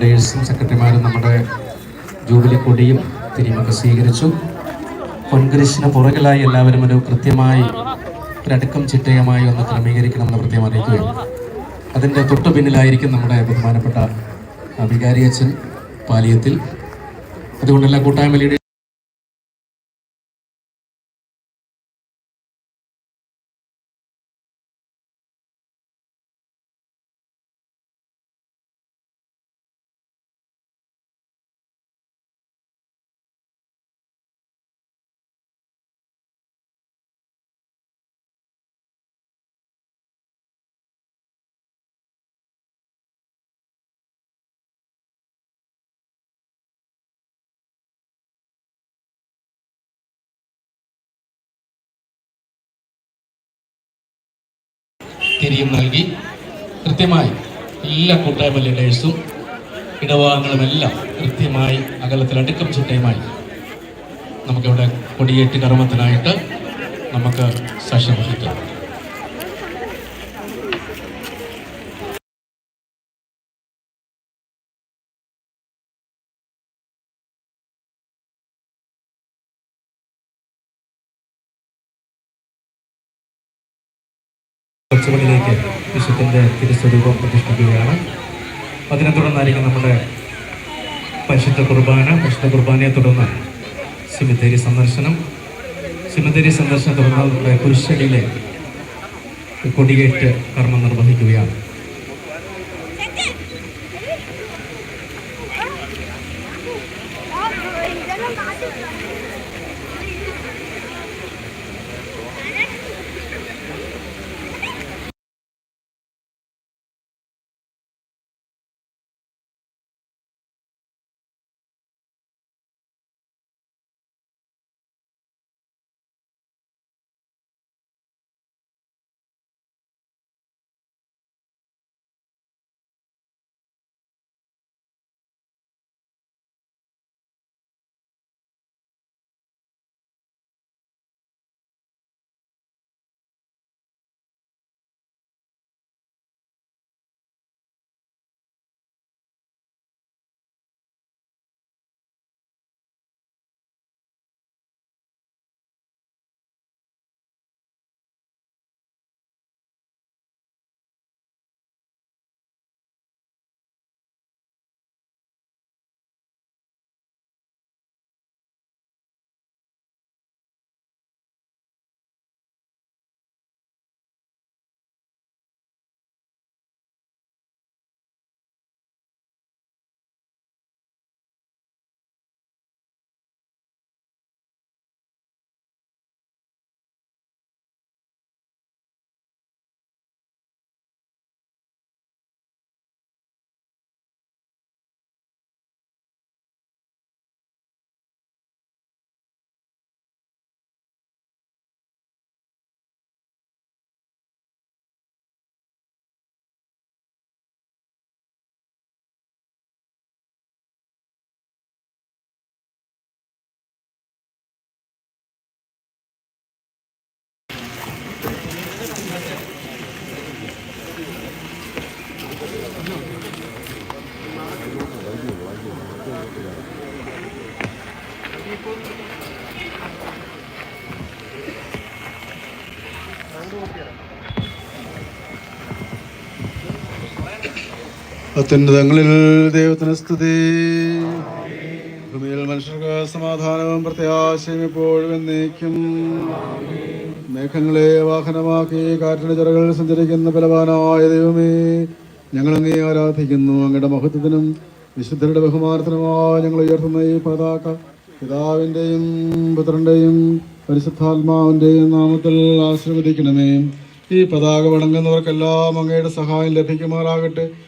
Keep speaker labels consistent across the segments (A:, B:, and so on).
A: ലീഡേഴ്സും സെക്രട്ടറിമാരും നമ്മുടെ ജൂബിലി കൊടിയും തിരിമൊക്കെ സ്വീകരിച്ചു. പൊൻകുരിശിന് പുറകിലായി എല്ലാവരും ഒരു കൃത്യമായി ഒരടുക്കം ചിട്ടയമായി ഒന്ന് ക്രമീകരിക്കണമെന്ന് പ്രത്യേകം അറിയിക്കുകയാണ്. അതിന്റെ തൊട്ടു പിന്നിലായിരിക്കും നമ്മുടെ ബഹുമാനപ്പെട്ട വികാരി അച്ഛൻ പാലിയത്തിൽ. അതുകൊണ്ട് കൂട്ടായ്മ ലീഡേഴ്സ് തിരിയും നൽകി കൃത്യമായി എല്ലാ കൂട്ടായ്മ ലീഡേഴ്സും ഇടവാങ്ങളുമെല്ലാം കൃത്യമായി അകലത്തിൽ അടുക്കം ചിട്ടയുമായി നമുക്കിവിടെ കൊടിയേറ്റ് കർമ്മത്തിനായിട്ട് നമുക്ക് സാക്ഷ്യം വഹിക്കാം വിശുദ്ധന്റെ തിരുസ്വരൂപം പ്രതിഷ്ഠിക്കുകയാണ്. അതിനെ തുടർന്നായിരിക്കും നമ്മുടെ പരിശുദ്ധ കുർബാന. പരിശുദ്ധ കുർബാനയെ തുടർന്ന് സിമിത്തേരി സന്ദർശനം. സിമിത്തേരി സന്ദർശനം തുടർന്ന് നമ്മുടെ കുരിശടിയിലെ കൊടിയേറ്റ് കർമ്മം നിർവഹിക്കുകയാണ്.
B: അത്യുന്നതങ്ങളിൽ ദൈവത്തിന് സ്തുതി. ഭൂമിയിൽ മനുഷ്യർക്ക് സമാധാനവും പ്രത്യാശയും എപ്പോഴും എന്നേക്കും. മേഘങ്ങളെ വാഹനമാക്കി കാറ്റിന്റെ ചിറകളിൽ സഞ്ചരിക്കുന്ന ബലവാനായ ദൈവമേ ഞങ്ങൾ അങ്ങേ ആരാധിക്കുന്നു. അങ്ങയുടെ മഹത്വത്തിനും വിശുദ്ധരുടെ ബഹുമാനത്തിനുമായി ഞങ്ങൾ ഉയർത്തുന്ന ഈ പതാക പിതാവിന്റെയും പുത്രന്റെയും പരിശുദ്ധാത്മാവിന്റെയും നാമത്തിൽ ആശീർവദിക്കണമേ. ഈ പതാക വണങ്ങുന്നവർക്കെല്ലാം അങ്ങയുടെ സഹായം ലഭിക്കുമാറാകട്ടെ.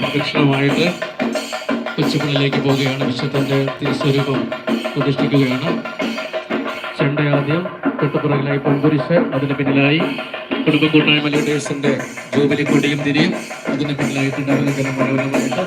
A: പ്രദക്ഷിണമായിട്ട് കൊച്ചുപള്ളിയിലേക്ക് പോവുകയാണ് വിശ്വത്തിന്റെ തിരുസ്വരൂപം പ്രതിഷ്ഠിക്കുകയാണ്. ചെണ്ടയാദ്യം തൊട്ടുപുറകിലായി പൊൻകുരിശ് അതിന് പിന്നിലായി കുടുംബ കൂട്ടായ്മ ലീഡേഴ്സിന്റെ ജൂബിലി കൊടിയും തിരിയും അതിന് പിന്നിലായിട്ട് ഡബലകരം മനോഹരമായിട്ട്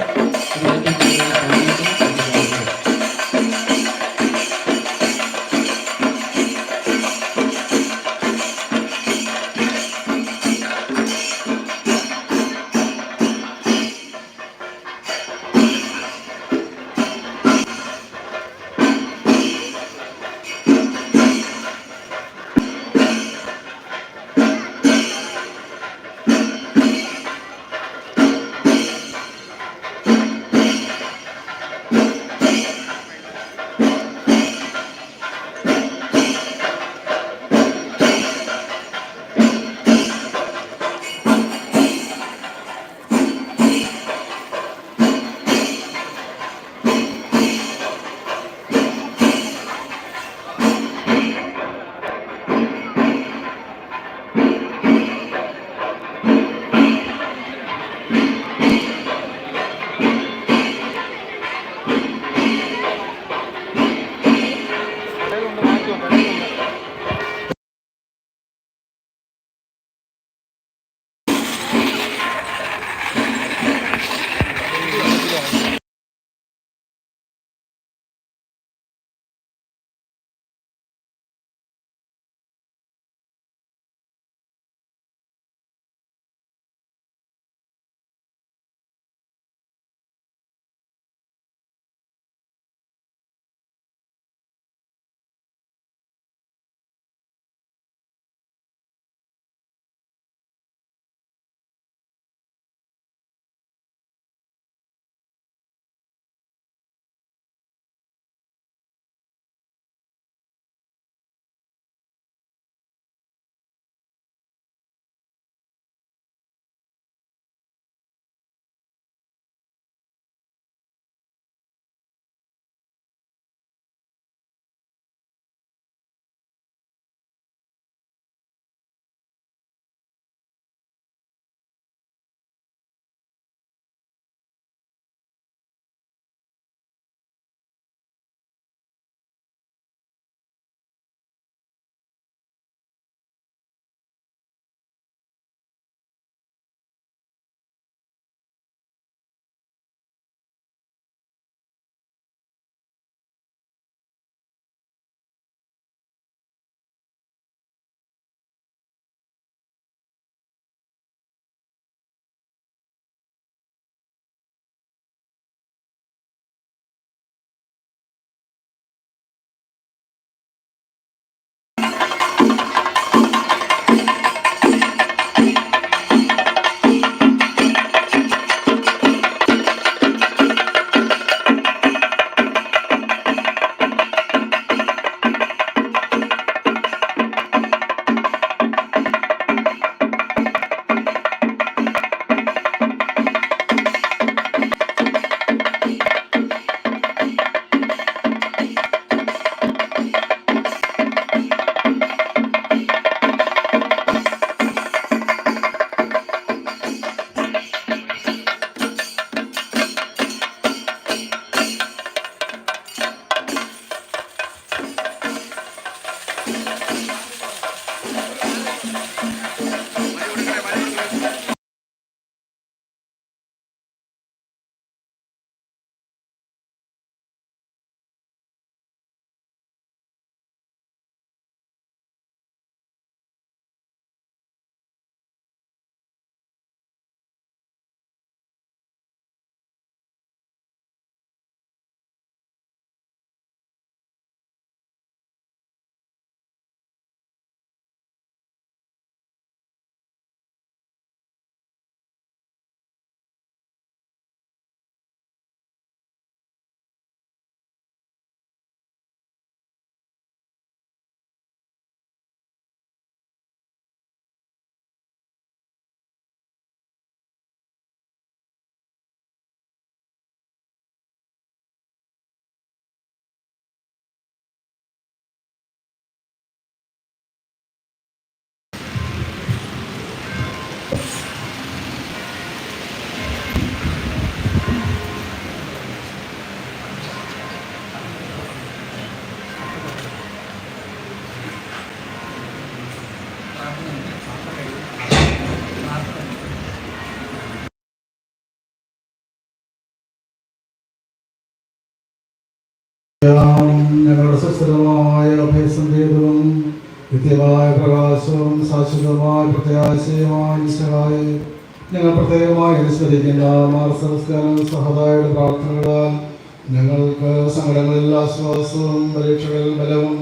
B: ഞങ്ങളുടെ സുസ്ഥിരമായ അഭയസങ്കേതവും നിത്യമായ പ്രകാശവും ശാശ്വതമായ പ്രത്യാശയുമായി ഈശോയെ ഞങ്ങൾ പ്രത്യേകമായി അനുസ്മരിക്കുന്ന മാർസംസ്കാരം സഹതായുടെ പ്രാർത്ഥനകളാൽ ഞങ്ങൾക്ക് സങ്കടങ്ങളിൽ ആശ്വാസവും പരീക്ഷകളിൽ ബലവും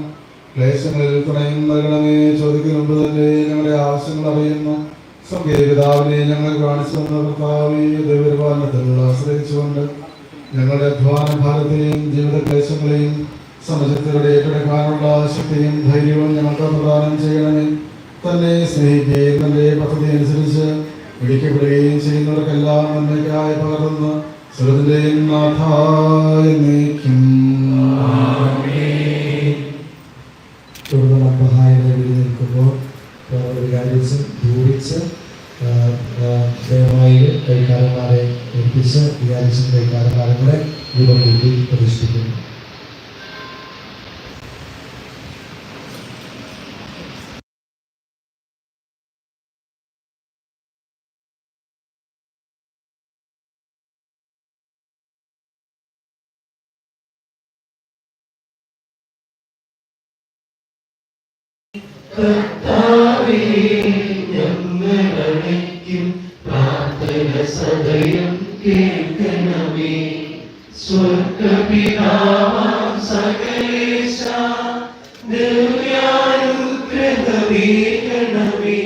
B: ക്ലേശങ്ങളിൽ തുണയും നൽകണമേ ചോദിക്കുന്നുണ്ട് തന്നെ ഞങ്ങളുടെ ആവശ്യങ്ങൾ അറിയുന്ന. സംഗീതപിതാവിനെ ഞങ്ങൾ കാണിച്ചു തന്ന കർത്താവേ ആശ്രയിച്ചുകൊണ്ട് ഞങ്ങളുടെ അധ്വാന ഭാരത്തെയും ജീവിത ക്ലേശങ്ങളെയും സമചിത്തരുടെ ഏറ്റെടുക്കാനുള്ള ശക്തിയും ധൈര്യവും ഞങ്ങൾക്ക് പ്രദാനം ചെയ്യണമേ. തന്നെ സ്നേഹിക്കുകയും തന്റെ പദ്ധതി അനുസരിച്ച് വിളിക്കപ്പെടുകയും ചെയ്യുന്നവർക്കെല്ലാം നന്മയ്ക്കായി പകർന്ന്
C: നിൽക്കുമ്പോൾ കൈക്കാരന്മാരെ ഏൽപ്പിച്ച് വിചാരിച്ച് കൈക്കാരന്മാരെ കൂടെ രൂപം കൂട്ടി പ്രതിഷ്ഠിക്കുന്നു.
D: സദയം കേൾക്കണമേ. സ്വർഗപിതാവാം സകലേശ ദിവ്യാനുഗ്രഹമേകണമേ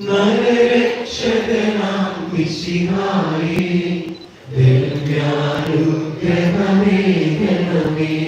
D: നരരക്ഷകനാം മിശിഹായേ ദിവ്യാനുഗ്രഹമേകണമേ.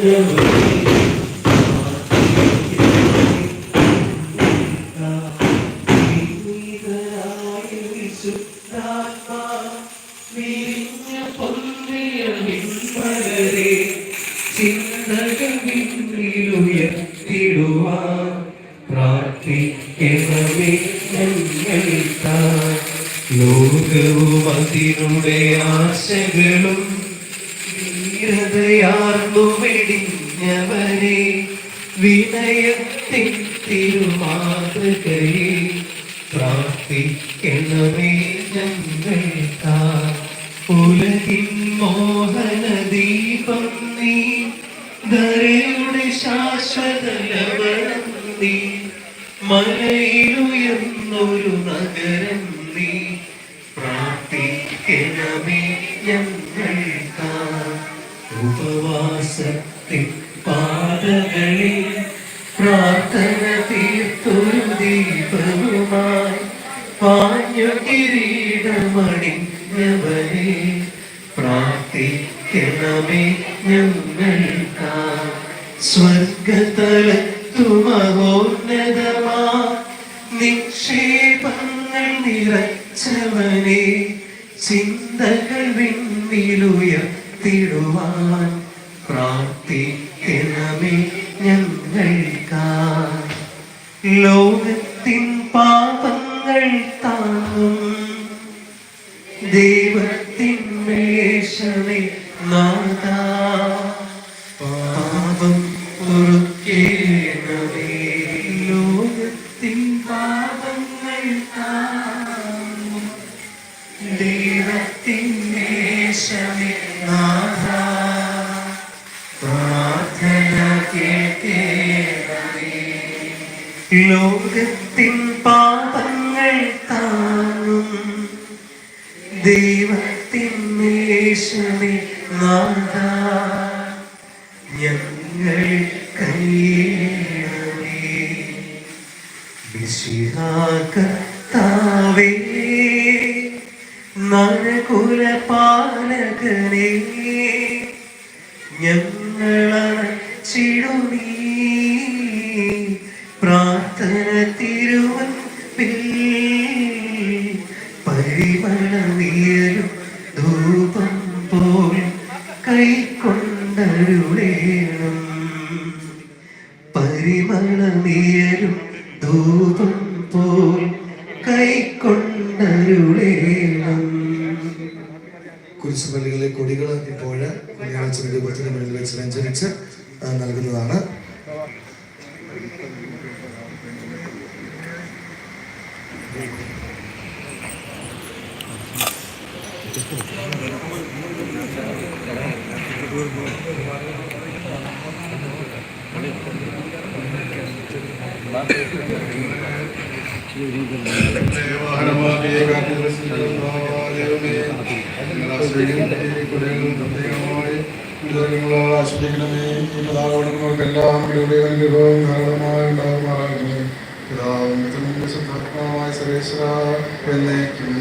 D: ചേർത്തൊടുവിൽ ധരയുടെ ശാശ്വത ലവണം നീ മലയിലുയർന്നൊരു നഗരം നീ പ്രാർത്ഥിക്കണമേ ഞങ്ങൾക്കാ ഉപവാസത്തിൽ പാതകളിൽ പ്രാർത്ഥന തീർത്തൊരു ദീപവുമായി പാഞ്ഞു കിരീടമണിഞ്ഞവനെ പ്രാർത്ഥിക്കണമേ ഞങ്ങൾക്കാ സ്വർഗതലത്തുമഹോന്നതമാ നിക്ഷേപങ്ങൾ നിറച്ചവനെ ചിന്തകൾ വിണ്ണിലുയർത്തിടുവാൻ പ്രാർത്ഥിക്കണമേ ഞങ്ങൾക്കാ ലോകത്തിൻ പാപങ്ങൾ താങ്ങും ദൈവത്തിൻ നാദാ പാപം പൊറുക്കേണമേ ലോകത്തിൻ പാപങ്ങൾ താങ്ങും. ദൈവത്തിൻ മേശമേ നാദാ പ്രാർത്ഥന കേൾക്കേണമേ ലോകത്തിൻ പാപങ്ങൾ താങ്ങും. ദൈവത്തിൻ മേശമേ നാഥ ഞങ്ങൾ കൈയണമേ വിശിഹാകർത്താവേ നരകുല പാലകനേ ഞങ്ങളണച്ചിടുമീ
B: എല്ലാം അനുഭവം ധാരാളമായി ഉണ്ടാകുമാറാകണമേ പിതാവും സർവേശ്വര എന്നേക്കും